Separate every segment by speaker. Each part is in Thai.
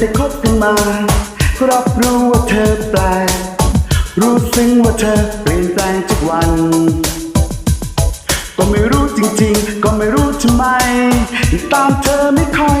Speaker 1: จะคบกันมารับรู้ว่าเธอแปลก รู้ซึ้งว่าเธอเปลี่ยนแปลงทุกวัน ก็ไม่รู้จริงๆ ก็ไม่รู้ทำไม ตามเธอไม่ค่อย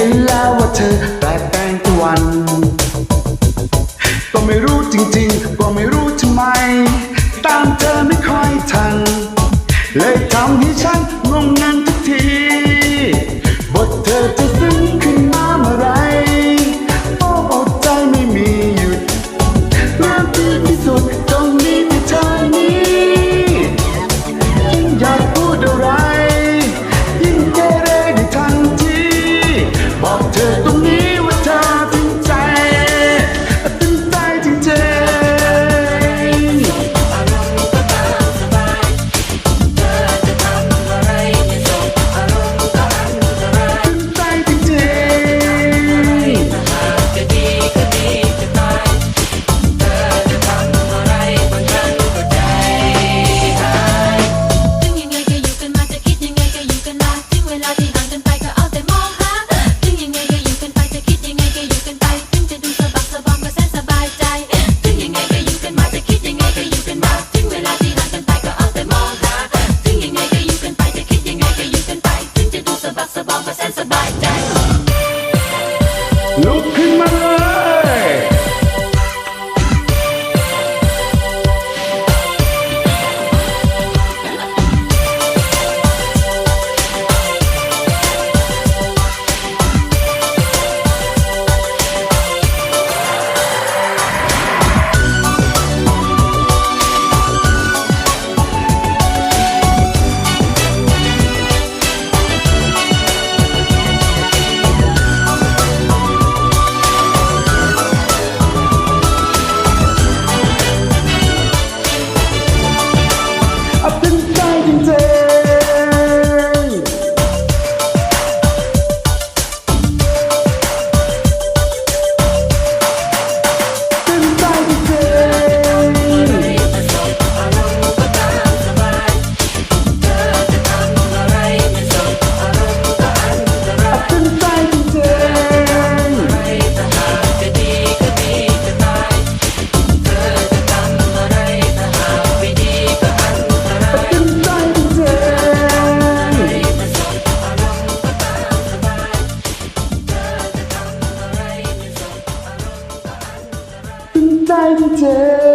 Speaker 1: ห็นแล้วว่าเธอแปลกแปลงทุกวัน ก็ไม่รู้จริงๆ ก็ไม่รู้ทำไม ตามเธอไม่ค่อยทัน เลยทำให้ฉันงงงันทุกทีบทเธอจะ Look in my eyes. ใงเธ